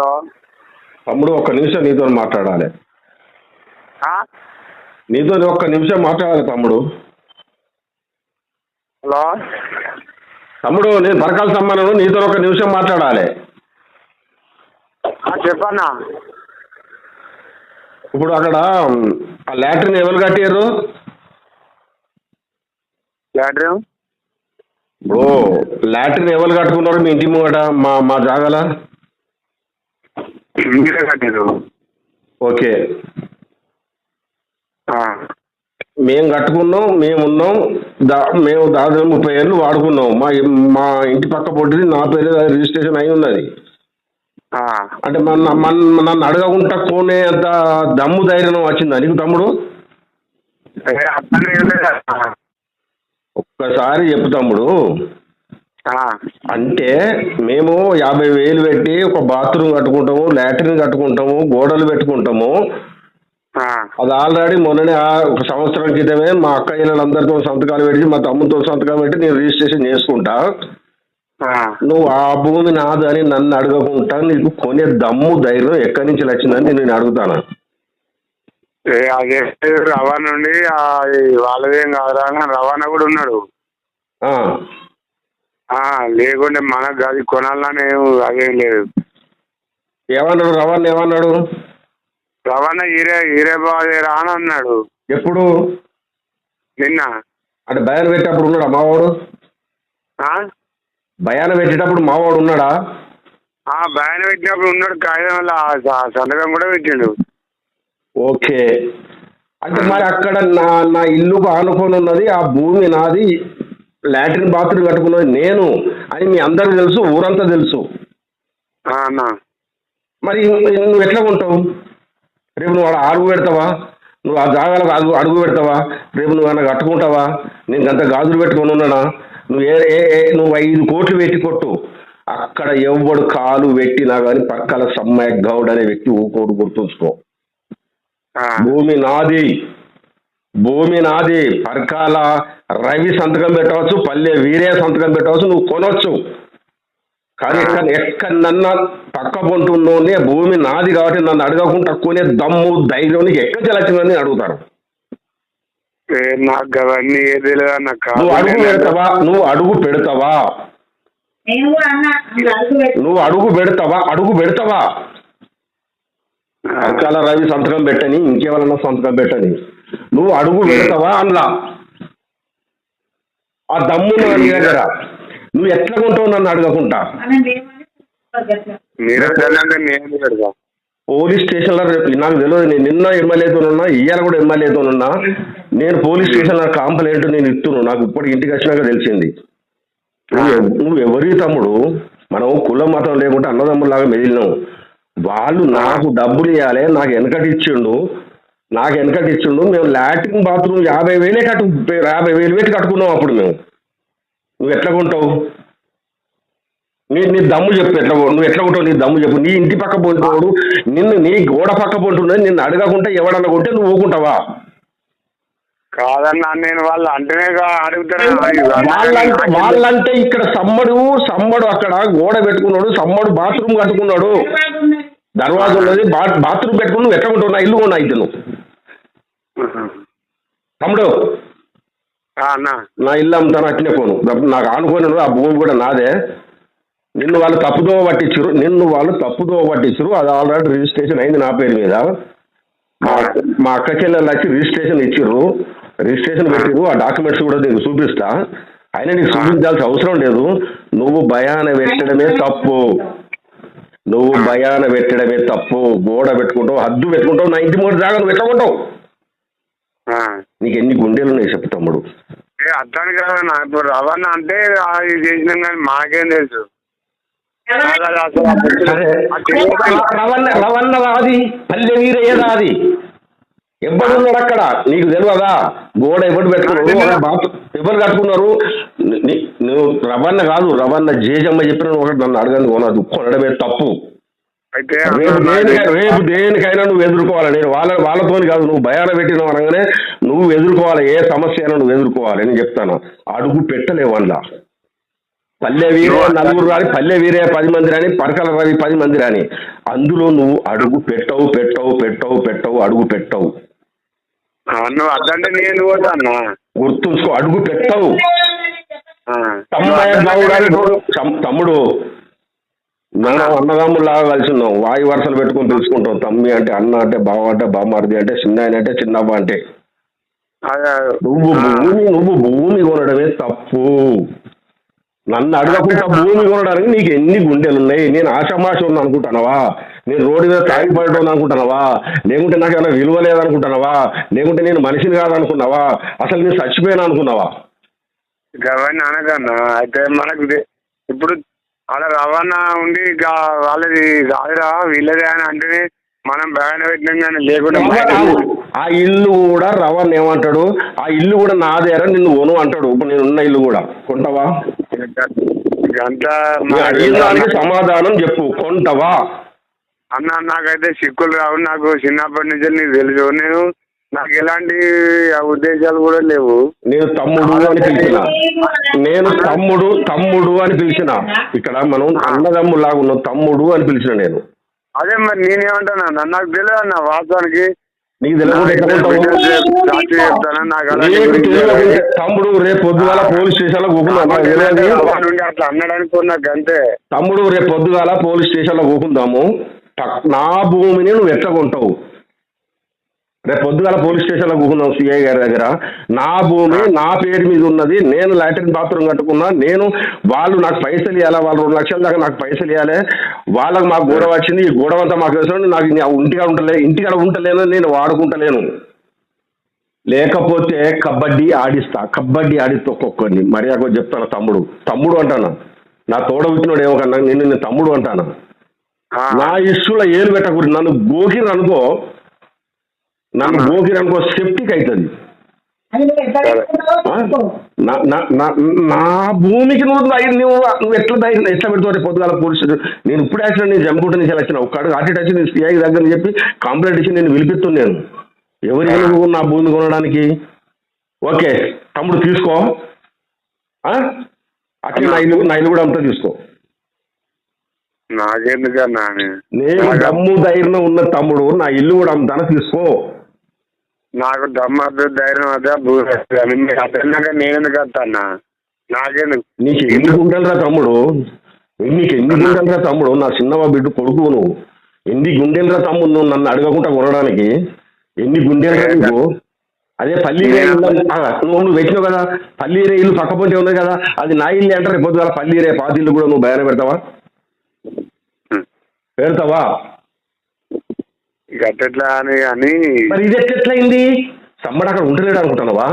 Hello. తమ్ముడు ఒక్క నిమిషం నీతో మాట్లాడాలి? నీతో ఒక్క నిమిషం మాట్లాడాలి తమ్ముడు. హలో. తమ్ముడు నేను పరకాల సమ్మానం నీతో ఒక నిమిషం మాట్లాడాలి. చెప్పన్నా. ఇప్పుడు అక్కడ ఆ లాట్రిన్ ఎవరు కట్టారు లాట్రిన్? ఇప్పుడు లాట్రిన్ ఎవరు కట్టుకున్నారు మీ ఇంటి ముంగట మా మా జాగల? మీరే కట్టారు ఓకే. మేము కట్టుకున్నాం మేము ఉన్నాం దా మేము దాదాపు ముప్పై ఏళ్ళు వాడుకున్నాం మా మా ఇంటి పక్క పొట్టిది నా పేరు రిజిస్ట్రేషన్ అయి ఉన్నది. అంటే మన మన నన్ను అడగకుండా కొనే అంత దమ్ము ధైర్యం వచ్చిందా నీకు తమ్ముడు. ఒక్కసారి చెప్పు తమ్ముడు. అంటే మేము యాభై వేలు పెట్టి ఒక బాత్రూమ్ కట్టుకుంటాము లాట్రిన్ కట్టుకుంటాము గోడలు పెట్టుకుంటాము. అది ఆల్రెడీ మొన్ననే ఒక సంవత్సరం క్రితమే మా అక్క ఇళ్ళందరితో సంతకాలు పెట్టి మా తమ్ముతో సంతకాలు పెట్టి నేను రిజిస్ట్రేషన్ చేసుకుంటా. నువ్వు ఆ భూమి నాదని నన్ను అడగకుండా నీకు కొనే దమ్ము ధైర్యం ఎక్కడి నుంచి వచ్చిందని నేను అడుగుతాను? అదే రవాణా నుండి వాళ్ళదేం అని రవాణా కూడా ఉన్నాడు. లేకుంటే మనకు అది కొనాలని అదేం లేదు. ఏమన్నాడు రవాణా ఏమన్నాడు? రవాణా హీరే హీరే బాదేరా అని అన్నాడు. ఎప్పుడు? నిన్న. అంటే భయాన పెట్టేటప్పుడు ఉన్నాడా మావాడు? ఆ? భయాన పెట్టేటప్పుడు మావాడు ఉన్నాడా? ఆ బ్యాన్ పెట్టినప్పుడు ఉన్నాడు కాగితం వల్ల సంతకం కూడా పెట్టిండు. ఓకే. అంటే మరి అక్కడ నా నా ఇల్లుకు ఆనుకొని ఉన్నది ఆ భూమి నాది. లాట్రిన్ బాత్రూమ్ కట్టుకున్నది నేను అని మీ అందరికి తెలుసు ఊరంతా తెలుసు. అన్న. మరి నువ్వు ఎట్లా ఉంటావు? రేపు నువ్వు అడుగు పెడతావా? నువ్వు ఆ జాగాలకు అడుగు అడుగు పెడతావా? రేపు నువ్వు ఏమైనా కట్టుకుంటావా? నేను అంత గాజులు పెట్టుకొని ఉన్నానా? నువ్వు ఏ ఏ నువ్వు ఐదు కోట్లు పెట్టి కొట్టు. అక్కడ ఎవ్వడు కాలు పెట్టినా కానీ పక్కల సమ్మయ్య గౌడ్ అనే వ్యక్తి ఊకోడు గుర్తుంచుకో. భూమి నాది. భూమి నాది పరకాల రవి సంతకం పెట్టవచ్చు పల్లె వీరే సంతకం పెట్టవచ్చు నువ్వు కొనవచ్చు కానీ ఎక్కడ ఎక్కడన్నా పక్క పొంటున్నోనే భూమి నాది కాబట్టి నన్ను అడగకుండా కొనే దమ్ము ధైర్యం నీకు ఎక్కడ చెలచిందని అడుగుతారు ఏ, నాకు అవన్నీ నువ్వు అడుగు పెడతావా? నువ్వు అడుగు పెడతావా? నువ్వు అడుగు పెడతావా? అడుగు పెడతావా? పరకాల రవి సంతకం పెట్టని ఇంకెవరన్నా సంతకం పెట్టని. నువ్వు అడుగు పెడతావా అన్లా ఆ దమ్ము దగ్గర నువ్వు ఎట్లా కొంటావు నన్ను అడగకుండా? పోలీస్ స్టేషన్లో రేపు నాకు తెలియదు నేను నిన్న ఎమ్మెల్యేతో ఉన్నా ఇయ్యాల కూడా ఎమ్మెల్యేతో ఉన్నా. నేను పోలీస్ స్టేషన్లో కంప్లైంట్ నేను ఇస్తున్నాను నాకు ఇప్పటికి ఇంటికి వచ్చినాక తెలిసింది. నువ్వు ఎవ్- నువ్వు ఎవరి తమ్ముడు? మనం కులం మతం లేకుంటే అన్నదమ్ములాగా మెదిలినాం వాళ్ళు నాకు డబ్బులు ఇవ్వాలి నాకు వెనకటి ఇచ్చిండు. నాకు వెనకటి ఇచ్చిండు. మేము లాట్రిన్ బాత్రూమ్ యాభై వేలే కట్టు యాభై వేలు పెట్టి కట్టుకున్నాం అప్పుడు మేము. నువ్వు ఎట్లా కొంటావు? నీ నీ దమ్ము చెప్పు ఎట్లా నువ్వు ఎట్లా ఉంటావు నీ దమ్ము చెప్పు. నీ ఇంటి పక్క పొంటున్నాడు నిన్ను నీ గోడ పక్క పొంటున్నది నిన్ను అడగకుంటే ఎవడన్నా కొంటే నువ్వు ఊకుంటావా? కాదన్నా నేను వాళ్ళు అంటేనే అడుగుతారు వాళ్ళంటే వాళ్ళంటే ఇక్కడ సమ్మడు సమ్మడు అక్కడ గోడ పెట్టుకున్నాడు సమ్మడు బాత్రూమ్ కట్టుకున్నాడు. దర్వాజా ఉన్నది బాత్రూమ్ పెట్టుకుని నువ్వు ఎట్లా ఉంటావు నా ఇల్లు కొన్నా అయితే నువ్వు తమ్ముడు. ఆ, అన్న. నా ఇల్లు అమ్ముతాను అట్లనే పోను. నాకు ఉన్నది, ఆ భూమి కూడా నాదే. నిన్ను వాళ్ళు తప్పుదో పట్టించరు నిన్ను వాళ్ళు తప్పుదో పట్టించరు అది ఆల్రెడీ రిజిస్ట్రేషన్ అయింది నా పేరు మీద. మా మా అక్క చెల్లెళ్ళు వచ్చి రిజిస్ట్రేషన్ ఇచ్చిర్రు. రిజిస్ట్రేషన్ పెట్టిర్రు ఆ డాక్యుమెంట్స్ కూడా నీకు చూపిస్తా. అయినా నీకు చూపించాల్సిన అవసరం లేదు. నువ్వు భయాన పెట్టడమే తప్పు. నువ్వు భయాన పెట్టడమే తప్పు. గోడ పెట్టుకుంటావు హద్దు పెట్టుకుంటావు నా ఇంటి మూడు జాగా నువ్వు ఎట్లా కొంటావు ఆ. నీకు ఎన్ని గుండెలు ఉన్నాయి చెప్పు తమ్ముడు. ఏ అర్థానికి కాదన్నా ఇప్పుడు రవాణా అంటే ఆ, ఇది చేసినాం కానీ మాకేం తెలుసు. రవణ రాది పల్లె వీరయ్య రాది ఎవడున్నాడు అక్కడ? నీకు తెలియదా? గోడ ఎవడు పెట్టుకున్నారు? ఎవరు కట్టుకున్నారు? నువ్వు రవణ కాదు రవణ జేజమ్మ చెప్పిన ఒకటి నన్ను అడగండి కొనదు కొనడమే తప్పు. అయితే రేపు దేనికైనా నువ్వు ఎదుర్కోవాలి. నేను వాళ్ళ వాళ్ళతోని కాదు నువ్వు భయాన పెట్టిన అనగానే నువ్వు ఎదుర్కోవాలి ఏ సమస్య అయినా నువ్వు ఎదుర్కోవాలి నేను చెప్తాను. అడుగు పెట్టలేవు అందులో. పల్లె వీరే నలుగురు రాని పల్లె వీరే పది మంది రాని పరకల రవి పది మంది రాని అందులో నువ్వు అడుగు పెట్టవు పెట్టవు పెట్టవు పెట్టవు అడుగు పెట్టవు. ఆ, నువ్వు అద్దంటే నేను గుర్తుంచుకో అడుగు పెట్టవు. తమ్ముడు మనం అన్నదమ్ములాగా కలిసి ఉన్నాం వాయు వరుసలు పెట్టుకొని తెలుసుకుంటాం తమ్మి అంటే అన్న అంటే బావ అంటే బామ్మర్ది అంటే చిన్న ఆయన అంటే చిన్నవ్వ అంటే. నువ్వు. భూమి నువ్వు భూమి కొనడమే తప్పు. నన్ను అడగకుండా భూమి కొనడానికి నీకు ఎన్ని గుండెలు ఉన్నాయి? నేను ఆషామాష ఉంది అనుకుంటున్నావా నేను రోడ్డు మీద తాగిపడడం అనుకుంటున్నావా లేకుంటే నాకు ఏమైనా విలువ లేదనుకుంటున్నావా లేకుంటే నేను మనిషిని కాదనుకున్నావా? అసలు నేను చచ్చిపోయాను అనుకున్నావా? గవన్నీ అయితే మనకు ఇప్పుడు అలా రవాణా ఉండి ఇక వాళ్ళది కాదురా వీళ్ళదే అని అంటేనే మనం బాగానే పెట్టినాం కానీ లేకుండా ఆ ఇల్లు కూడా రవణ్ ఏమంటాడు? ఆ ఇల్లు కూడా నాదేరా నిన్ను కొను అంటాడు. ఇప్పుడు నేను ఉన్న ఇల్లు కూడా. కొంటావా? అడిగిన సమాధానం చెప్పు. కొంటావా? అన్న నాకైతే చిక్కులు రావు నాకు చిన్నప్పటి నుంచి నీకు తెలుసు. నేను నాకు ఎలాంటి ఉద్దేశాలు కూడా లేవు. నేను తమ్ముడు అని పిలిచిన. నేను తమ్ముడు తమ్ముడు అని పిలిచిన. ఇక్కడ మనం అన్నదమ్ములాగా ఉన్నాం. తమ్ముడు అని పిలిచిన నేను. అదే మరి నేనేమంటాను? అన్న నాకు తెలియదు అన్న వాస్తవానికి. నీకు తమ్ముడు రేపు పొద్దుగాల పోలీస్ స్టేషన్లో అట్లా అన్నడానికి నాకు అంతే. తమ్ముడు రేపు పొద్దుగాల పోలీస్ స్టేషన్లో కూకుందాము నా భూమిని నువ్వు ఎట్లా కొంటావు రేపు పొద్దుగాల పోలీస్ స్టేషన్లో కూకుందాం సిఐ గారి దగ్గర. నా భూమి నా పేరు మీద ఉన్నది. నేను లాట్రిన్ బాత్రూమ్ కట్టుకున్నా. నేను వాళ్ళు నాకు పైసలు ఇవ్వాలి వాళ్ళు రెండు లక్షల దాకా నాకు పైసలు ఇవ్వాలి వాళ్ళకి మాకు గొడవ వచ్చింది. ఈ గొడవ అంతా మాకు తెలుసు. నాకు ఇంటికాడ ఉంటలే ఇంటికాడ ఉంటలేను నేను వాడుకుంటలేను. లేకపోతే కబడ్డీ ఆడిస్తా. కబడ్డీ ఆడిస్తా ఒక్కొక్కరిని మర్యాద చెప్తాను తమ్ముడు. తమ్ముడు అంటాను? నా తోడ పుట్టినోడు ఏమో కన్నా నేను నేను తమ్ముడు అంటాను? నా ఇష్యూలో ఏలు పెట్టకూడదు. నన్ను గోకిరు అనుకో. నన్ను గోకిరు అనుకో సెప్టిక్ అవుతుంది నా భూమికి నువ్వు నువ్వు నువ్వు ఎట్లా ధైర్యం ఎట్లా పెడతావు పొద్దుగాల పోలీసులు? నేను ఇప్పుడు యాక్సిడెంట్ నేను జమ్ముకుంటే నుంచి వచ్చిన ఒక్క అడుగు అటు ఇటు వచ్చి నేను సిఐ దగ్గర చెప్పి కంప్లైంట్ ఇచ్చి నేను పిలిపిస్తున్నాను ఎవరికి నువ్వు నా భూమి కొనడానికి? ఓకే తమ్ముడు తీసుకో. ఆ? అట్లా నా ఇల్లు నా ఇల్లు కూడా అంతా తీసుకో. నాకెందుకన్నా. నేను దమ్ము ధైర్యం ఉన్న తమ్ముడు నా ఇల్లు కూడా అంతా తీసుకో. నాకు దమ్ము అద్దు ధైర్యం అదే అతన్నాక నేను ఎందుకు వస్తానా నాకెందుకు? నీకు ఎన్ని గుండెలరా తమ్ముడు? నీకు ఎన్ని గుండెలరా తమ్ముడు? నా చిన్నవా బిడ్డ కొడుకు నువ్వు ఎన్ని గుండెలరా తమ్ముడు నువ్వు నన్ను అడగకుండా కొనడానికి? ఎన్ని గుండెలరా నీకు? అదే పల్లి నువ్వు నువ్వు పెట్టినావు కదా? పల్లి ఇల్లు పక్క పొంటే ఉన్నది కదా? అది నా ఇల్లు అంటారు. రేపు పొద్దుగాల పల్లి రే పాత ఇల్లు కూడా నువ్వు బయట పెడతావా. పెడతావా? ఇక అట్టెట్లా అని అని. మరి ఇది ఎట్లయింది? తమ్ముడు అక్కడ ఉంటలేడు అనుకుంటున్నావా?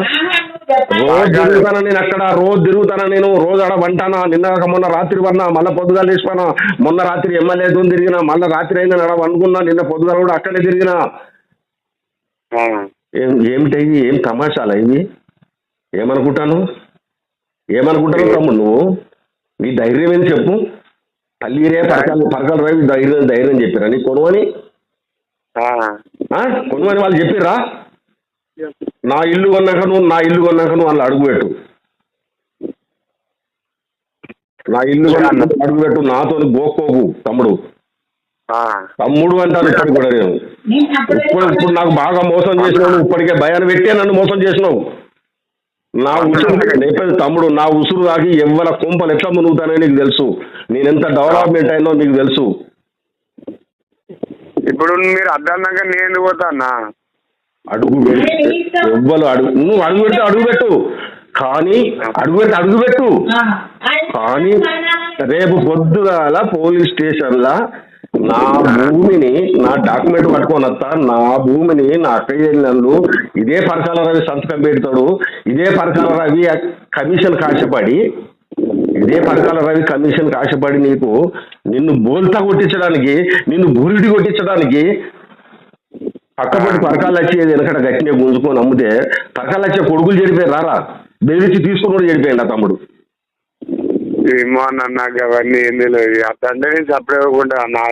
రోజు తిరుగుతానా నేను అక్కడ రోజు తిరుగుతానా నేను? రోజు ఆడ వంటానా? నిన్న మొన్న రాత్రి వన్నా మళ్ళీ పొద్దుగాలు వేసిపోయినా మొన్న రాత్రి ఎమ్మెల్యేతో తిరిగినా మళ్ళీ రాత్రి అయినా ఆడ వండుకున్నా నిన్న పొద్దుగాల కూడా అక్కడే తిరిగినా. ఏం ఏమిటి? ఏం తమాషాలా ఇవి ఏమనుకుంటాను? ఏమనుకుంటాను తమ్ముడు నువ్వు? నీ ధైర్యం ఏంటి చెప్పు? పల్లీరే పరకాలు పరకాలు రావి ధైర్యం ధైర్యం చెప్పారా? నీ కొనువని కొనువని వాళ్ళు చెప్పిర్రా? నా ఇల్లు కొన్నాక నువ్వు నా ఇల్లు కొన్నాక నువ్వు వాళ్ళు అడుగుపెట్టు నా ఇల్లు అడుగుపెట్టు నాతో గోకోకు తమ్ముడు. తమ్ముడు అంటాను ఇప్పటికి కూడా నేను. ఇప్పుడు ఇప్పుడు నాకు బాగా మోసం చేసినావు ఇప్పటికే భయాన్ని పెట్టే నన్ను మోసం చేసినావు. నా ఉసురు తమ్ముడు నా ఉసురు తాగి ఎవ్వల కుంపలు ఎట్లా మునుగుతానో నీకు తెలుసు. నేను ఎంత డెవలప్మెంట్ అయినో నీకు తెలుసు. ఇప్పుడు మీరు అద్దన్నాక నేను ఎందుకు పోతానా అడుగు పెట్టు. ఎవ్వరు అడుగు నువ్వు అడుగు పెడితే అడుగు పెట్టు. కానీ అడుగు పెడితే అడుగు పెట్టు. ఆ, కానీ రేపు పొద్దుగాల పోలీస్ స్టేషన్లో నా భూమిని నా డాక్యుమెంట్ పట్టుకొని వస్తా. నా భూమిని నా అక్కయ్య నన్ను ఇదే పరకాల రవి సంతకం పెడతాడు. ఇదే పరకాల రవి కమిషన్ కాశపడి ఇదే పరకాల రవి కమిషన్ కాశపడి నీకు నిన్ను బోల్తా కొట్టించడానికి నిన్ను బురిడి కొట్టించడానికి పక్కపడి పరకాలు వచ్చేది వెనకట గట్టినే గుంజుకొని అమ్మితే పరకాలు వచ్చే కొడుకులు చెడిపోయారు రారా. బెదిరించి తీసుకుని కూడా చెడిపోయింది ఆ తమ్ముడు? ఏమో నాకు అవన్నీ ఏం తెలియదు నా.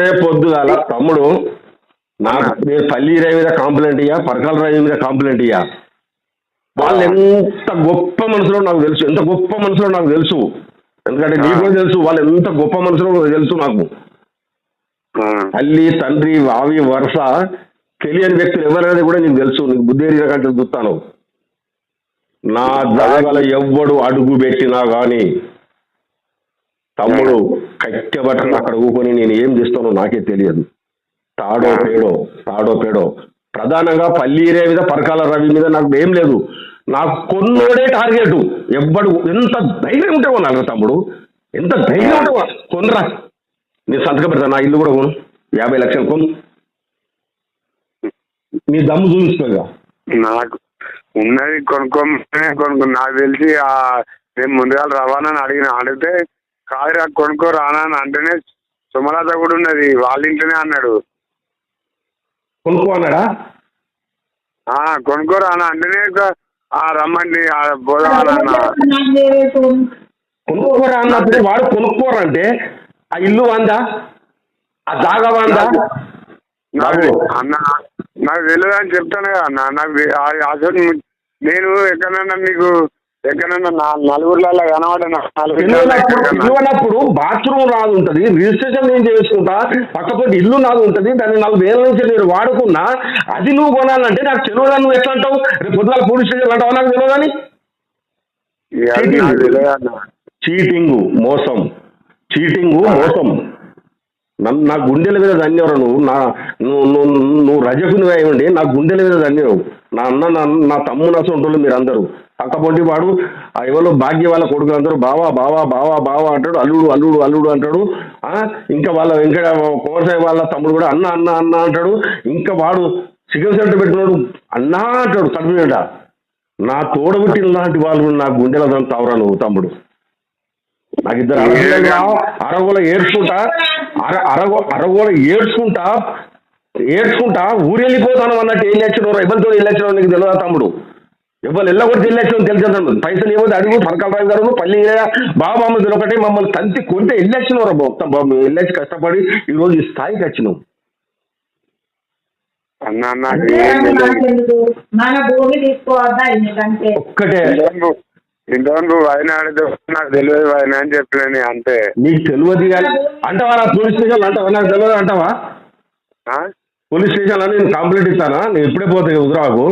రేపు పొద్దుగాల తమ్ముడు నాకు నేను పల్లి రాయి మీద కాంప్లైంట్ ఇయ్యా పరకాల రాయి మీద కాంప్లైంట్ ఇయ్యా. వాళ్ళు ఎంత గొప్ప మనుషులో నాకు తెలుసు ఎంత గొప్ప మనుషులో నాకు తెలుసు. ఎందుకంటే నీకు కూడా తెలుసు వాళ్ళు ఎంత గొప్ప మనుషులో నాకు తెలుసు నాకు. తల్లి తండ్రి వావి వరుస తెలియని వ్యక్తులు ఎవరనేది కూడా నీకు తెలుసు నీకు బుద్ధి ఎరిగిన కంటే చూస్తాను. నా జాగల ఎవ్వడు అడుగు పెట్టినా గాని తమ్ముడు కట్టె బట్టలు అక్కడ ఊకొని నేను ఏం చేస్తానో నాకే తెలియదు. తాడో పేడో తాడో పేడో ప్రధానంగా పల్లీరే మీద పరకాల రవి మీద నాకు ఏం లేదు. నాకు కొన్నోడే టార్గెట్. ఎవ్వడు ఎంత ధైర్యం ఉంటే కొనాలి తమ్ముడు. ఎంత ధైర్యం ఉంటే కొనాలి. కొనరా. సంతకం పెడతా నా ఇల్లు కూడా కొను. యాభై లక్షలు కొను. నీ దమ్ము చూపించుకోగా నాకు ఉన్నది కొనుక్కోమనే కొనుక్కో. నాకు తెలిసి నేను ముందుగా రవాణా అని అడిగిన. అడిగితే కాదురా కొనుక్కో రానా అని అంటేనే సుమలత కూడా ఉన్నది. వాళ్ళ ఇంట్లోనే అన్నాడు. కొనుక్కో అన్నాడా ఆ కొనుక్కో రానా అంటేనే రమ్మండి పోదామన్నా కొనుక్కోరా అన్నప్పుడు వాడు కొనుక్కోరా అంటే? ఆ ఇల్లు వందా? ఆ జాగా వందా. అన్న నాకు తెలియదు అని చెప్తాను కదా అన్న. నాకు అసలు నేను ఎక్కడన్నా మీకు ఎక్కడన్నా నా- నలుగురిలో కనబడిన పిల్లలప్పుడు పిల్లనప్పుడు బాత్రూమ్ నాది ఉంటుంది రిజిస్ట్రేషన్ నేను చేసుకుంటా పక్కపొంటి ఇల్లు నాది ఉంటుంది దాన్ని నాలుగు వేల నుంచి నేను వాడుకున్నా అది నువ్వు కొనాలంటే నాకు తెలియదా నువ్వు ఎట్లా అంటావు రేపు పొద్దున పోలీస్ స్టేషన్ అంటావా నాకు తెలియదని చీటింగు మోసం. చీటింగు మోసం. నన్ను నా గుండెల మీద ధన్యవరు నువ్వు? నా నువ్వు నువ్వు రజకుని వేయండి నా గుండెల మీద ధన్యవు నా అన్న నా నా తమ్ముడు అసలు మీరు అందరూ పక్కపొంటి వాడు ఎవరో భాగ్య వాళ్ళ కొడుకులు అందరూ బావా బావా బావా బావా అంటాడు అల్లుడు అల్లుడు అల్లుడు అంటాడు. ఆ, ఇంకా వాళ్ళ వెంకట కోరసాయి వాళ్ళ తమ్ముడు కూడా అన్న అన్న అన్న అంటాడు. ఇంకా వాడు చికెన్ సెంటర్ పెట్టినాడు అన్నా అంటాడు కడుపు నిండా నా తోడబుట్టిన లాంటి వాళ్ళు నా గుండెల తావురా నువ్వు తమ్ముడు. నాకు ఇద్దరు అరగోల ఏడ్చుకుంటా అర అరగో అరగోల ఏడ్చుకుంటా ఏడ్చుకుంటా ఊరు వెళ్ళిపోతాను అన్నట్టు ఏం లక్షణం ఎవరితో ఏం లక్షణం నీకు తెలియదా తమ్ముడు? ఎవరు వెళ్ళకూడదు ఏం లక్షణం తెలుసు పైసలు ఏమో అడుగు పరకాల గారు పల్లి బాబా అమ్మది ఒకటి. మమ్మల్ని తంతి కొంటే ఎల్లక్షణం రా మొత్తం బాబు ఎల్లచ్చి కష్టపడి ఈ రోజు ఈ స్థాయికి వచ్చినాం. ఒక్కటే. ఇంతవరకు అడిగితే నాకు తెలియదు ఆయన అని చెప్పిన అంతే. నీకు తెలియదు కానీ అంటావా నా పోలీస్ స్టేషన్ అంటావా? నాకు తెలియదు అంటావా? ఆ? పోలీస్ స్టేషన్ అని నేను కంప్లైంట్ ఇస్తానా? నేను ఇప్పుడే పోతే ఉదరాకు.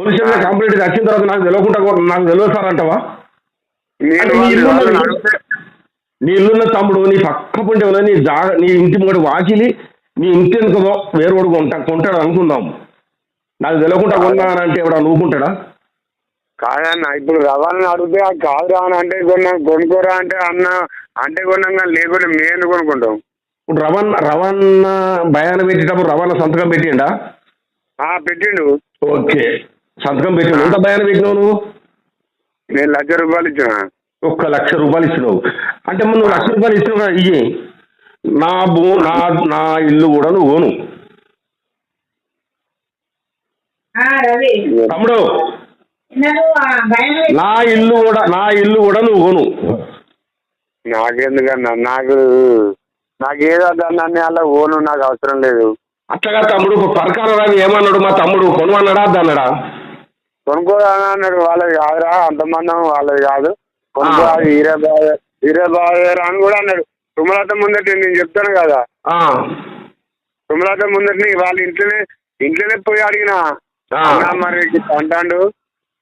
పోలీస్ స్టేషన్ కంప్లైంట్ ఇది వచ్చిన తర్వాత నాకు తెలియకుండా కూడా నాకు తెలియదు సార్ అంటావా? నీ ఇల్లున్న తమ్ముడు నీ పక్క పుంటే నీ జాగ నీ ఇంటి ముందు వాకిలి నీ ఇంటి వెనుకదో వేరు వాడు కొంటా కొంటాడు అనుకుందాం. నాకు తెలియకుండా కొన్నానంటే ఎవడా నూకుంటాడా కాదన్న ఇప్పుడు రవాణా అడిగితే ఆ కాదు అని అంటే కొన్నా కొనుక్కోరా అంటే అన్న అంటే కొన్నాం కానీ లేకుంటే మేము కొనుక్కుంటాం. ఇప్పుడు రవాణా రవాణా భయాన పెట్టేటప్పుడు రవాణా సంతకం పెట్టిండా? ఆ పెట్టిండు. ఓకే. సంతకం పెట్టిండు ఎంత పెట్టినావు నువ్వు? నేను లక్ష రూపాయలు ఇచ్చిన. ఒక్క లక్ష రూపాయలు ఇచ్చినావు. అంటే మరి నువ్వు లక్ష రూపాయలు ఇచ్చినావు కదా ఇయ్యి. నా భూ నా నా ఇల్లు కూడా నువ్వు ఓను ఆ, రవి. తమ్ముడు. నా ఇల్లు కూడా నా ఇల్లు కూడా నువ్వు ఓను నాకెందుకన్నా? నాకు నాకు ఏదో దాన్ని అలా ఓను నాకు అవసరం లేదు. అట్లాగా తమ్ముడు పరకాల ఏమన్నాడు మా తమ్ముడు? కొనుమన్నాడా అన్నాడా? కొనుక్కోరా అన్నాడు వాళ్ళది కాదురా అంతమంది వాళ్ళది కాదు. కొనుక్కో ఆ. అది హీరే బాగా హీరే బాగా అని కూడా అన్నాడు. సుమలత ముందట నేను చెప్తాను కదా. ఆ, సుమలత ముందట వాళ్ళ ఇంట్లోనే ఇంట్లోనే పోయి అడిగిన. అన్న మరి ఇట్లా అంటాడు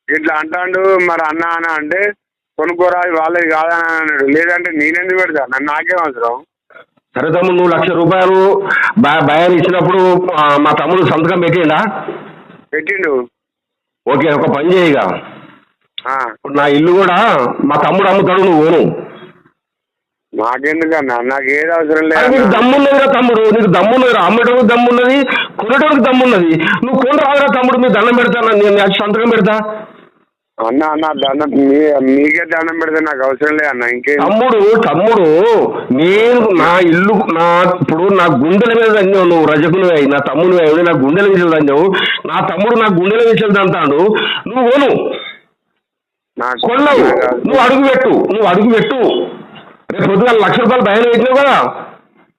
ఇట్లా అంటాడు మరి అన్న అని అంటే కొనుక్కోరా వాళ్ళది కాదని అన్నాడు. లేదంటే నేనెందుకు పెడతా? నన్ను నాకేం అవసరం. సరే తమ్ముడు నువ్వు లక్ష రూపాయలు భయాన్ని ఇచ్చినప్పుడు మా తమ్ముడు సంతకం పెట్టిండా? పెట్టిండు. ఓకే ఒక పని చేయగా ఆ, ఇప్పుడు నా ఇల్లు కూడా మా తమ్ముడు అమ్ముతాడు నువ్వు ఓను నాకెందుకన్నా నాకు ఏది అవసరం అరే నీకు లేదు దమ్మున్నదిరా తమ్ముడు నీకు దమ్మున్నదిరా. అమ్మేటోడికి దమ్మున్నది కొనేటోడికి దమ్మున్నది. నువ్వు కొని రాదురా తమ్ముడు మీ దండం పెడతాను నేను సంతకం పెడతా. అన్న అన్న దండం మీ- మీకే దండం పెడితే నాకు అవసరం లేదు అన్న ఇంకేం? తమ్ముడు తమ్ముడు నేను నా ఇల్లు నా ఇప్పుడు నా గుండెల మీద దండావు నువ్వు రజకులు అయి నా తమ్ముడు అయి నా గుండెల మీద దండావు నా తమ్ముడు నా గుండెల మీద దంతాడు నువ్వు నాకు కొన్నావు. నువ్వు అడుగు పెట్టు. నువ్వు అడుగు పెట్టు. రేపు పొద్దుగాల లక్ష రూపాయలు భయం పెట్టినావు కదా.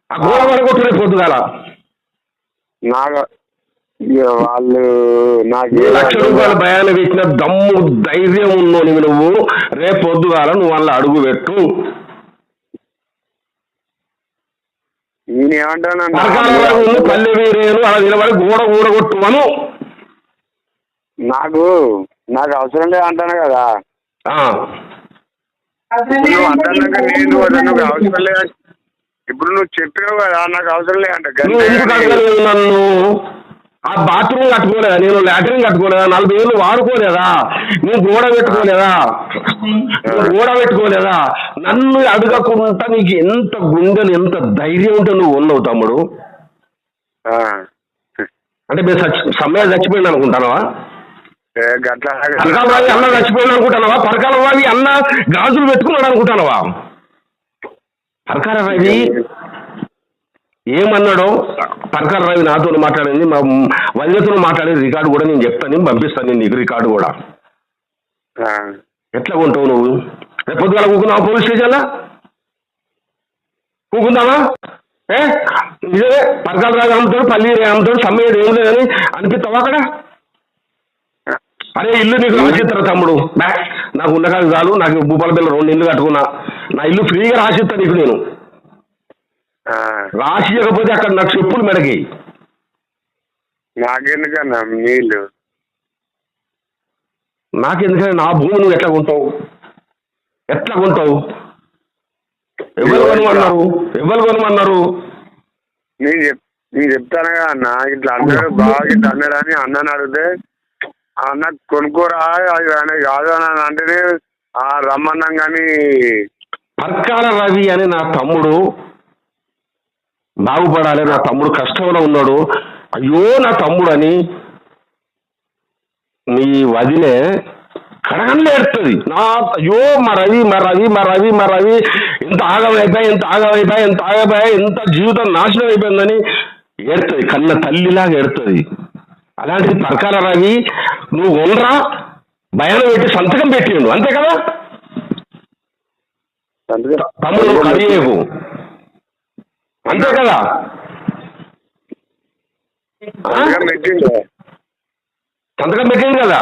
ఆ గోడ పడగొట్టు రేపు పొద్దుగాల. నాకు ఇక వాళ్ళు నాకు లక్ష రూపాయల భయాన్ని పెట్టిన దమ్ము ధైర్యం ఉన్నోని నువ్వు? రేపు పొద్దుగాల నువ్వు వాళ్ళ అడుగు పెట్టు. నేను ఏమంటాను పరకాల పల్లె వీరేను అలా నిలబడి గోడ ఊడగొట్టు అను నాకు నాకు అవసరం లేదు అంటాను కదా. ఆ, నువ్వు అంటాక నేను నువ్వు అవసరం లేదు. ఇప్పుడు నువ్వు చెప్పావు కదా నాకు అవసరం లేదు అంట. నువ్వు ఎందుకు అడగలేదు నన్ను? ఆ బాత్రూమ్ కట్టుకోలేదా? నేను లాట్రిన్ కట్టుకోలేదా? నలభై ఏళ్ళు వాడుకోలేదా? నువ్వు గోడ పెట్టుకోలేదా? గోడ పెట్టుకోలేదా? నన్ను అడగకుండా నీకు ఎంత గుండెలు ఎంత ధైర్యం ఉంటే నువ్వు ఉన్నావు తమ్ముడు? అంటే మీరు సమయం చచ్చిపోయింది అనుకుంటానవా? గట్లా పరకాల రావి అన్న చచ్చిపోయింది అనుకుంటానవా? పరకాల రావి అన్న గాజులు పెట్టుకున్నాడు అనుకుంటానవా? పరకాల రావి ఏమన్నాడో పరకాల రావి నాతో మాట్లాడింది మా వదినతో మాట్లాడేది రికార్డు కూడా నేను చెప్తాను నేను పంపిస్తాను నేను నీకు రికార్డు కూడా. ఎట్లా కొంటావు నువ్వు? రేపు పొద్దుగాల కూకున్నావా పోలీస్ స్టేషన్లో? కూకుందామా ఏ? నిజమే పరకాల రావి అమ్ముతాడు పల్లి అమ్ముతాడు సమ్మయ్యేది ఏం లేదని అనిపిస్తావా అక్కడ? అరే ఇల్లు నీకు రాసిస్తారు తమ్ముడు? బ్యా నాకు ఉండకాదు చాలు నాకు భూపాల పిల్ల రెండు ఇల్లు కట్టుకున్నా. నా ఇల్లు ఫ్రీగా రాసిస్తా నీకు నేను. ఆ, రాసియకపోతే అక్కడ నాకు చెప్పులు మెడకి? నాకెందుకన్నా నీళ్ళు? నాకెందుకని నా భూమి నువ్వు ఎట్లా కొంటావు? ఎట్లా కొంటావు? ఎవరు కొనమన్నారు? ఎవరు కొనమన్నారు? నేను చెప్ నేను చెప్తాను కదా అన్న ఇట్లా అన్నాడు బాగా ఇట్లా అన్నాడు అని అన్నని అడిగితే అన్న కొనుక్కోరా అది ఆయన కాదు అని అంటేనే ఆ రమ్మన్నాం కానీ పర్కాల రవి అనే నా తమ్ముడు బాగుపడాలి నా తమ్ముడు కష్టంలో ఉన్నాడు. అయ్యో నా తమ్ముడు అని నీ వదిలే కడగంలో ఏడుతుంది నా అయ్యో మా రవి మా రవి మా రవి మా రవి ఎంత ఆగమైపోయా ఎంత ఆగమైపోయా ఎంత ఆగమైపోయా ఎంత జీవితం నాశనం అయిపోయిందని ఏడుతుంది కన్న తల్లిలాగా ఏడుతుంది అలాంటిది పరకాల రవి నువ్వు ఉండరా? భయాన్ని పెట్టి సంతకం పెట్టిండు. అంతే కదా? తమ్ముడు కడియేకు అంతే కదా? సంతకం పెట్టింది కదా?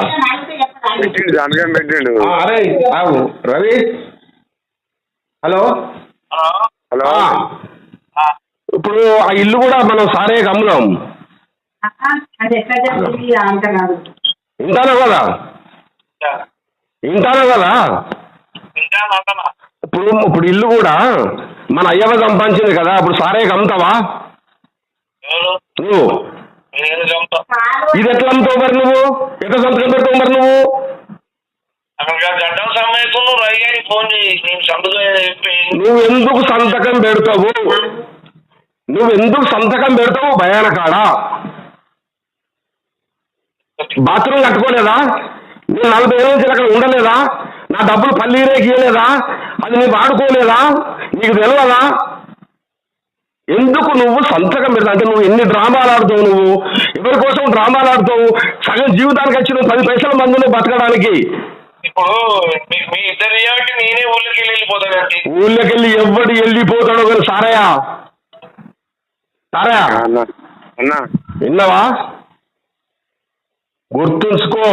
పెట్టిండు సంతకం పెట్టిండు. ఆ, అరే రవి? హలో? హలో? ఇప్పుడు ఆ ఇల్లు కూడా మనం సారే కాదు. వింటాను కదా? వింటాను కదా? ఇప్పుడు ఇప్పుడు ఇల్లు కూడా మన అయ్యవ సంపాదించింది కదా ఇప్పుడు సారే అమ్ముతావా నువ్వు. ఇది ఎట్లా అమ్ముతావు మరి నువ్వు? ఎట్లా సంతకం పెడతావు మరి నువ్వు? నువ్వు నువ్వు ఎందుకు సంతకం పెడతావు? నువ్వు ఎందుకు సంతకం పెడతావు? భయాన కాడ. బాత్రూమ్ కట్టుకోలేదా? నేను నలభై ఏళ్ళ నుంచి అక్కడ ఉండలేదా? నా డబ్బులు పల్లీరేకి ఇవ్వలేదా అది నీ వాడుకోలేదా? నీకు తెలియదా ఎందుకు నువ్వు సంతకం పెడతా? అంటే నువ్వు ఎన్ని డ్రామాలు ఆడుతావు నువ్వు? ఎవరి కోసం డ్రామాలు ఆడుతావు? సగం జీవితానికి వచ్చి నువ్వు పది పైసల మందులు బతకడానికి. ఇప్పుడు మీ- మీ ఇద్దరు కాబట్టి నేనే ఊళ్ళకి వెళ్ళి వెళ్ళిపోతానండి ఊళ్ళోకి వెళ్ళి ఎవడు వెళ్ళిపోతాడో కానీ సారయా సారయా అన్న. విన్నావా? గుర్తుంచుకో.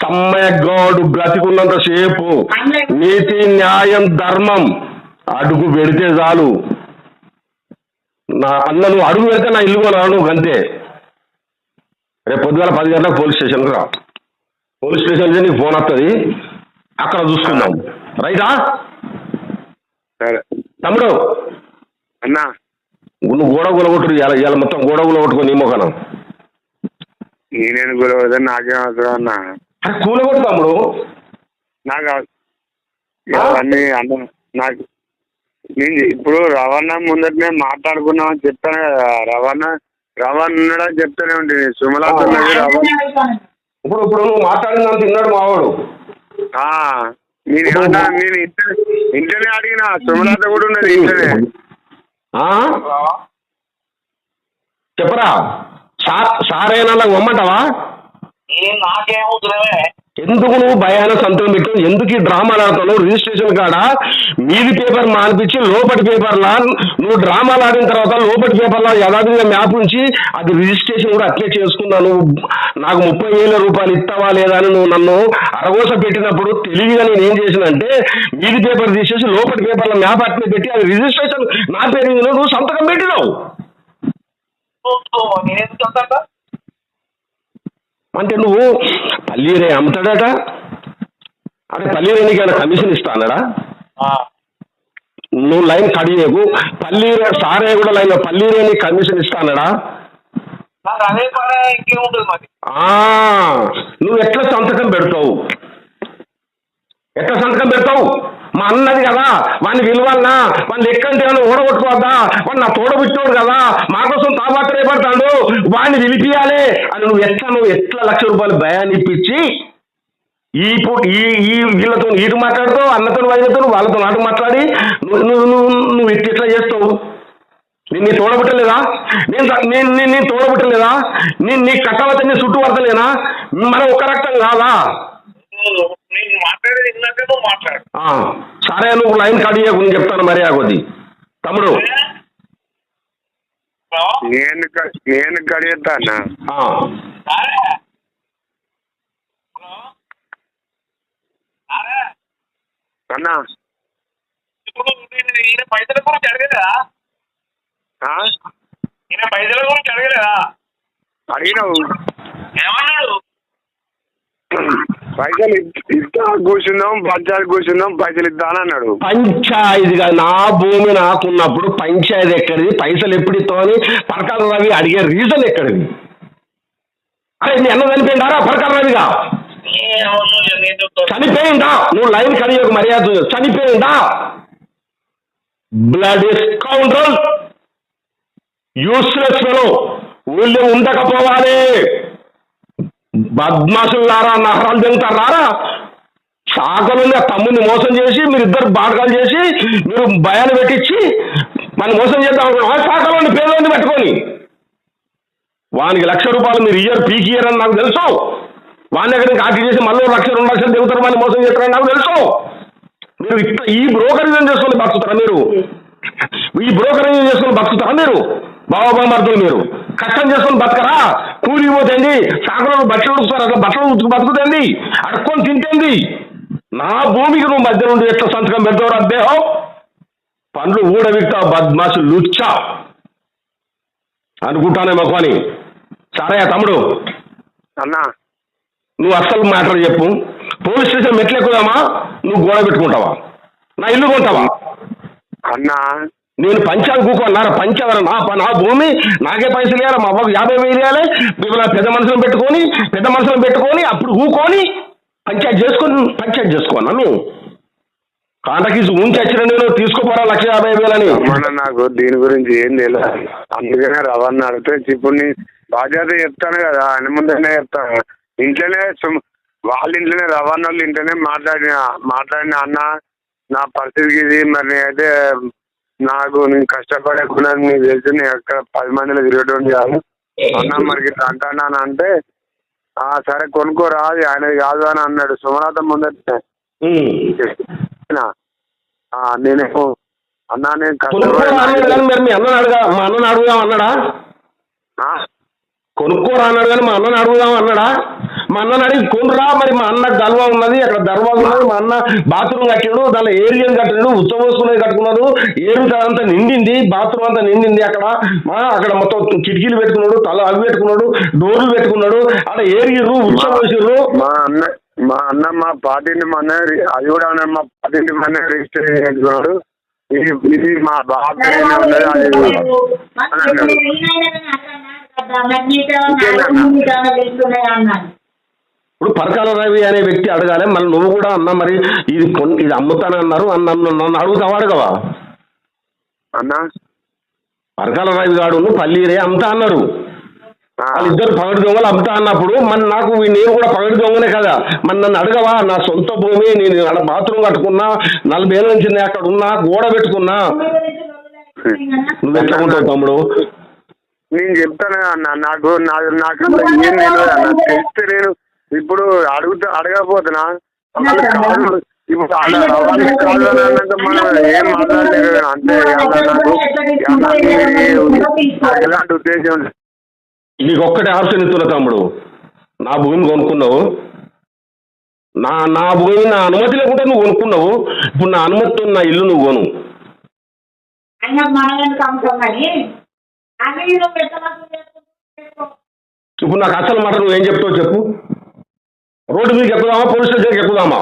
సమ్మయ్యగాడు బ్రతికున్నంత సేపు నీతి న్యాయం ధర్మం అడుగు పెడితే చాలు. నా అన్న నువ్వు అడుగు పెడితే నా ఇల్లు కొనా నువ్వు అంతే రేపు పొద్దుగాల పది గంటలకు పోలీస్ స్టేషన్కి రా. పోలీస్ స్టేషన్ నుంచి నీకు ఫోన్ వస్తుంది అక్కడ చూసుకుందాం. రైటా? సరే. తమ్ముడు. అన్న. నువ్వు గోడ గులగొట్టుడు ఇవాళ ఇవాళ మొత్తం గోడ గులగొట్టుకో నీ మొఖనం. నేనేను గురవద్దు నాకేం అవసరం అన్న? అరే కూలగొట్టు తమ్ముడు. నాకు అవన్నీ అన్న నాకు నేను ఇప్పుడు రవాణా ముందటనే మాట్లాడుకున్నామని చెప్పాను కదా. రవాణా రవాణా ఉన్నాడని చెప్తానే ఉంటుంది సుమలత ఇప్పుడు ఇప్పుడు నువ్వు మాట్లాడినంత తిన్నాడు మావాడు. ఆ, నేను ఏమన్నా నేను ఇంటర్ ఇంటనే అడిగిన. సుమలత కూడా ఉన్నది ఇంటనే ఆ? చెప్పరా? సార్ సార్ నాకు ఎందుకు నువ్వు భయాన సంతకం పెట్టావు ఎందుకు ఈ డ్రామాలు ఆడుతున్నావు రిజిస్ట్రేషన్ కాడ? మీది పేపర్ మానిపించి లోపటి పేపర్లా? నువ్వు డ్రామాలు ఆడిన తర్వాత లోపటి పేపర్లా? యథావిధిగా మ్యాప్ ఉంచి అది రిజిస్ట్రేషన్ కూడా అట్లే చేసుకున్నావు నువ్వు నాకు ముప్పై వేల రూపాయలు ఇస్తావా లేదా అని నువ్వు నన్ను అరగోస పెట్టినప్పుడు తెలివిగా నేను ఏం చేసినంటే మీది పేపర్ తీసేసి లోపటి పేపర్లో మ్యాప్ అట్లే పెట్టి అది రిజిస్ట్రేషన్ నా పేరు నువ్వు సంతకం పెట్టినావు. అంటే నువ్వు పల్లీరే అమ్ముతాడట? అంటే పల్లీరే నీకు ఏమైనా కమిషన్ ఇస్తానడా నువ్వు లైన్ కడియకు పల్లీరే సారే కూడా లైన్ పల్లీరే నీకు కమిషన్ మరి? ఆ, నువ్వు ఎట్లా సంతకం పెడతావు? ఎట్లా సంతకం పెడతావు? మా అన్నది కదా వాడిని విలువన్నా వాడిని ఎక్కంటే వాళ్ళు ఓడగొట్టుకోవద్దా వాడు నా తోడబుట్టినోడు కదా మా కోసం తాపాత్ర పడతాడు వాడిని విలిపియాలి అని నువ్వు ఎట్లా నువ్వు ఎట్లా లక్ష రూపాయలు భయాన్ని ఇప్పించి ఈ ఈ ఈ వీళ్ళతో ఇటు మాట్లాడుతావు అన్నతో వైద్యతో వాళ్ళతో నాటు మాట్లాడి నువ్వు నువ్వు నువ్వు నువ్వు ఇట్లా ఎట్లా చేస్తావు? నేను నీ తోడబుట్టలేదా? నేను నేను నేను తోడబుట్టలేదా? నేను నీ కట్టవత నీ చుట్టూ పడతలేనా మనం ఒక రక్తం కాదా? నేను మాట్లాడేది ఇందాక నువ్వు మాట్లాడు. ఆ, సరే నువ్వు లైన్ కడియకు నేను చెప్తాను మరి కొద్ది. తమ్ముడు? నేను క- నేను కడిగేస్తా అన్న. ఇప్పుడు ఈయన పైసల గురించి అడగలేదా? ఆ? ఈయన పైసల గురించి అడగలేదా? అడిగినావు ఏమన్నాడు పైసలు ఇస్తా కూర్చుందాం పంచాయతీ కూర్చుందాం పైసలు ఇద్దా అని అన్నాడు పంచాయతీగా నా భూమి నాకున్నప్పుడు పంచాయతీ ఎక్కడిది పైసలు ఎప్పుడు ఇస్తామని పరకాల రవి అడిగే రీజన్ ఎక్కడిది? అరే నీ అన్న చనిపోయిందారా పరకాల రవిగా? చనిపోయిందా? నువ్వు లైన్ కడియకు మర్యాద చనిపోయిందా? బ్లడ్ కౌంటర్ యూస్లెస్ ఫెలో ఊళ్ళో ఉండకపోవాలి. బద్మాసులారా నహరాలు తింటారా? సాకలుంది ఆ తమ్ముని మోసం చేసి మీరు ఇద్దరు బాటకాలు చేసి మీరు భయాలు పెట్టించి మన మోసం చేద్దాం అనుకున్నాం. సాకలోని పేదోని పెట్టుకొని. వానికి లక్ష రూపాయలు మీరు ఇయర్ పీకి ఇయర్ అని నాకు తెలుసు. వాని దగ్గర నుంచి చేసి మళ్ళీ లక్ష రెండు లక్షలు దిగుతారు వాడిని మోసం చేస్తారని నాకు తెలుసు. మీరు ఇట్లా ఈ బ్రోకరేజ్ చేసుకొని బతుకుతారా మీరు? ఈ బ్రోకరేజ్ చేసుకొని బతుకుతారా మీరు? బాబామర్దులు మీరు. కష్టం చేసుకొని బతకరా? కూలి పోతుంది? సాగులో బట్టలు ఉతుకుతారు? అట్లా బట్టలు ఉతుకు బతుకుతుంది? అడుక్కొని తింటుంది? నా భూమికి నువ్వు మధ్య నుండి ఎట్లా సంతకం పెడతావు అద్దేహం పండ్లు ఊడవిక్తా బద్మాసు లుచ్చా. అనుకుంటానేమో కొని సరే తమ్ముడు. అన్న. నువ్వు అస్సలు మ్యాటర్ చెప్పు. పోలీస్ స్టేషన్ మెట్లు ఎక్కుదామా? నువ్వు గోడ పెట్టుకుంటావా? నా ఇల్లు కొంటావా? అన్న. నేను పంచాలు కూకున్నారు పంచాల నా నా భూమి నాకే పైసలు ఇవ్వాలి మా అవ్వకు యాభై వేలు ఇవ్వాలి మిమ్మల్ని పెద్ద మనుషులను పెట్టుకొని పెద్ద మనుషులను పెట్టుకొని అప్పుడు ఊకొని పంచాయతీ చేసుకొని పంచాయతీ చేసుకోనా మేము. కాంటకి ఉంచి వచ్చిన నేను తీసుకోపోరా లక్ష యాభై వేలని. మన నాకు దీని గురించి ఏం తెలియదు. అందుకనే రవాణా అడిగితే ఇప్పుడు నీ బాధ్యత చెప్తాను కదా అని ముందనే చెప్తాను. ఇంట్లోనే వాళ్ళ ఇంట్లోనే రవాణా వాళ్ళు ఇంట్లోనే మాట్లాడిన మాట్లాడిన అన్న నా పరిస్థితికి ఇది మరి అయితే నాకు నేను కష్టపడకుండా నీకు తెలిసి నేను ఎక్కడ పది మందిలో తిరగటం కాదు. అన్న మనకి ఇట్లా అంటాను అంటే "ఆ, సరే కొనుక్కోరా అది ఆయనది కాదు అని అన్నాడు. సుమనాథ ముందర ఉమ్. నేనేమో అన్నా నేను మరి అడగా మా అడుగుదాం అన్నాడా? ఆ, కొనుక్కోరా అన్నాడు కానీ మా అన్నని అడుగుదాం అన్నాడా? మా అన్నని అడిగి కొనురా మరి మా అన్న గల్వా ఉన్నది అక్కడ దర్వాజ ఉన్నది మా అన్న బాత్రూమ్ కట్టినాడు దానిలో ఏరియన్ కట్టినాడు ఉచ్చబోసుకునేది కట్టుకున్నాడు ఏరు అంతా నిండింది బాత్రూమ్ అంతా నిండింది అక్కడ. మా అక్కడ మొత్తం కిటికీలు పెట్టుకున్నాడు తల అవి పెట్టుకున్నాడు డోర్లు పెట్టుకున్నాడు అక్కడ ఏరియరు ఉచ్చబోసిర్రు మా అన్న మా అన్న మా పార్టీని మన అది కూడా అన్న మా పార్టీని మన రిజిస్టర్ చేసుకున్నాడు ఇది ఇది మా బాబు అన్నాడు ఇప్పుడు పరకాల రవి అనే వ్యక్తి అడగాలి మళ్ళీ నువ్వు కూడా అన్న మరి ఇది కొన్ ఇది అమ్ముతానన్నారు అన్న నన్ను అడుగుతావా అడగవా? అన్న. పరకాల రవి గాడు పల్లీరే అమ్ముతా అన్నారు వాళ్ళిద్దరు పగటి దొంగలు అమ్ముతా అన్నప్పుడు మన నాకు నేను కూడా పగటి దొంగనే కదా మరి నన్ను అడగవా? నా సొంత భూమి నేను బాత్రూమ్ కట్టుకున్నా నలభై ఏళ్ళ నుంచి నేను అక్కడ ఉన్నా గోడ పెట్టుకున్నా. నువ్వు ఎట్లా ఉంటావు తమ్ముడు? నేను చెప్తాను అన్న నాకు నాకు నాకు ఏం తెలియదు అన్న తెలిస్తే నేను ఇప్పుడు అడుగుతా అడగకపోతున్నా ఇప్పుడు ఏం మాట్లాడలేదు నాకు ఎలాంటి ఉద్దేశం. నీకు ఒక్కటే ఆప్షన్ ఇస్తున్నా తమ్ముడు నా భూమిని కొనుక్కున్నావు నా నా భూమి నా అనుమతి లేకుండా నువ్వు కొనుక్కున్నావు ఇప్పుడు నా అనుమతితో నా ఇల్లు నువ్వు కొను. ఇప్పుడు నాకు అసలు మాట నువ్వు ఏం చెప్తావు చెప్పు రోడ్డు మీదకి ఎక్కుదామా పోలీస్ స్టేషన్కి ఎక్కుదామా